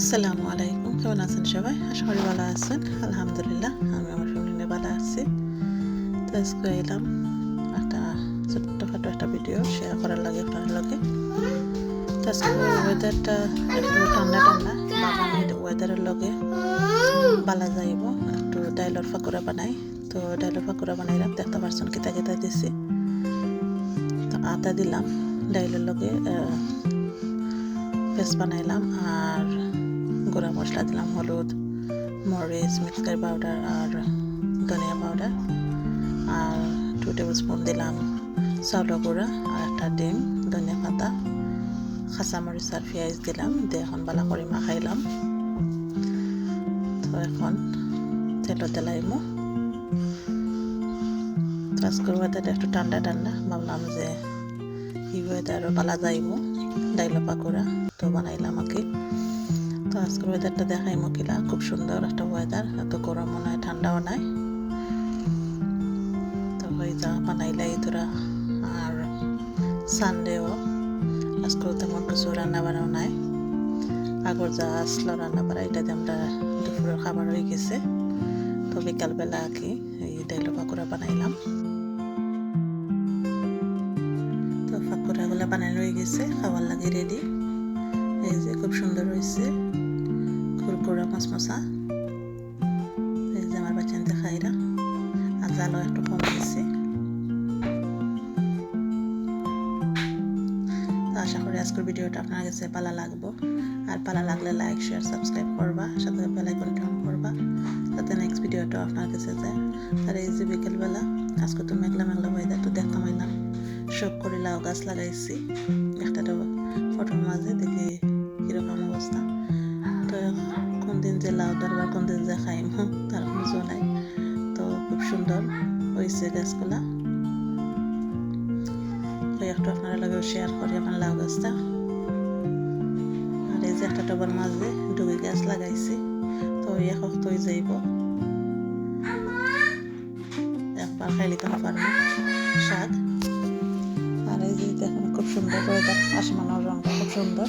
আসসালামু আলাইকুম কেমন আছেন সবাই আশা ভালো আছেন আলহামদুলিল্লাহ আমি আমার ফ্যামিলি নিয়ে ভালো আছি তো আজকে এলাম একটা ছোট্টখাটো একটা ভিডিও শেয়ার করার লাগে আপনার লগে তো আজকে ওয়েদারটা একটু ঠান্ডা ঠান্ডা ওয়েদারের লগে বালা যাইব একটু ডাইলর ফাকুরা বানাই তো ডাইলর ফাকুরা বানাইলাম দেখতে পারছেন কিতা কিতা দিছি তো আদা দিলাম ডাইলের লগে পেস্ট বানাইলাম আর গুঁড়া মশলা দিলাম হলুদ, মরিচ মিক্সকারি পাউডার আর ধনিয়া পাউডার আর টু টেবিল স্পুন দিলাম চাউলের গুঁড়া আর একটা ডিম, ধনিয়া পাতা কাঁচামরিচ আর পেঁয়াজ দিলাম দিয়ে এখন বালা করে মাখাইলাম তো এখন তেলত তেলাইমো তো আজকের ওয়েদারটা একটু ঠান্ডা ঠান্ডা ভাবলাম যে এই ওয়েদারও পালা যাইব ডাইলো পাকোড়া তো বানাইলাম তো আজকের ওয়েদারটা দেখাই মকিলা খুব সুন্দর একটা ওয়েদার এত গরমও নাই ঠান্ডাও নাই। তো ওই যা বানাইলাই তোরা আর সানডেও আজকেও তেমন কিছু রান্না বান্নাও নাই। আগর যা আসলো রান্না বাড়া এটাতে আমরা দুপুরের খাবার হয়ে গেছে। তো বিকালবেলা আর কি এই ডাইলো পাকোড়া বানাইলাম। তো পাকোড়াগুলো বানানো হয়ে গেছে খাবার লাগে রেডি এই যে খুব সুন্দর হয়েছে কুরকুরা মশমশা এই যে আমার বাচ্চাতে খাইরা আর জালও একটু কম দিয়েছে আশা করি আজকের ভিডিওটা আপনার কাছে পালা লাগবো আর পালা লাগলে লাইক শেয়ার সাবস্ক্রাইব করবা সাথে বেলাইকন অন করবা যাতে নেক্সট ভিডিওটা আপনার কাছে যায় আর এই যে বিকেলবেলা আজকে তো মেঘলা মেঘলা ওয়েদার তো দেখতাম হইলাম শখ করে লাউ গাছ লাগাইছি একটা ফটোর মাঝে দেখি কীরকম অবস্থা তো কোন দিন যে লাউ দরবার কোন দিন যে খাইম তার কোনো নাই। তো খুব সুন্দর হয়েছে গাছগুলা। তো একটু আপনারা লগেও শেয়ার করি আমার লাউ গাছটা। আর এই যে একটা টবার মাঝে ডুবি গাছ লাগাইছি, তো এক হয়ে যাইব। একবার খাইলে তো পারব শাক। আর এই যে দেখুন খুব সুন্দর করে আসমানের রংটা খুব সুন্দর।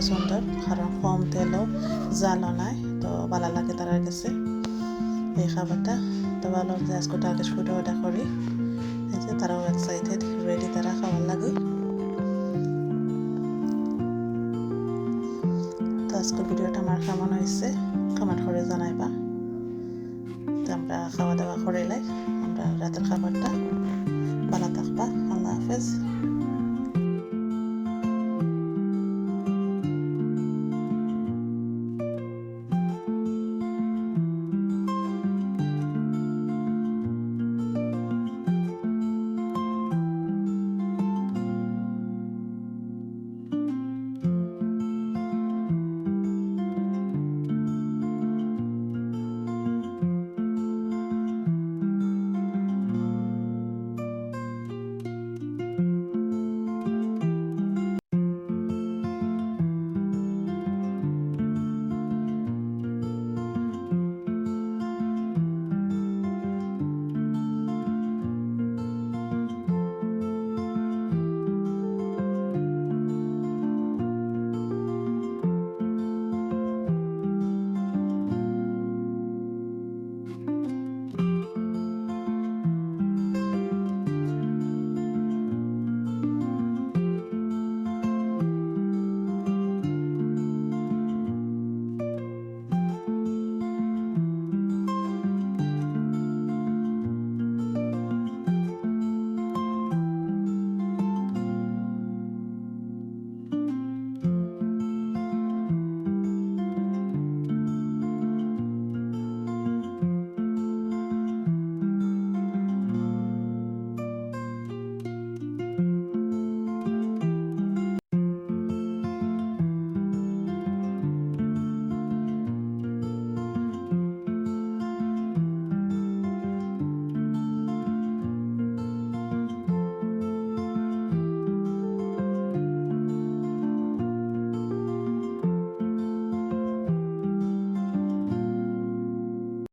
পছন্দের কারণ কম তেলও জালও নাই, তো ভালো লাগে তার কাছে। এই খাবারটা, তো ভালো যে আজকে টার্কিশ ফুডও ওটা করি। এই যে তারাও এক্সাইটেড রেডি তারা খাবার লাগে তো আজকের ভিডিওটা আমার কেমন হয়েছে কমেন্ট করে জানাইবা। তো আমরা খাওয়া দাওয়া করে লাই আমরা রাতের খাবারটা ভালো থাকবা, আল্লাহ হাফেজ।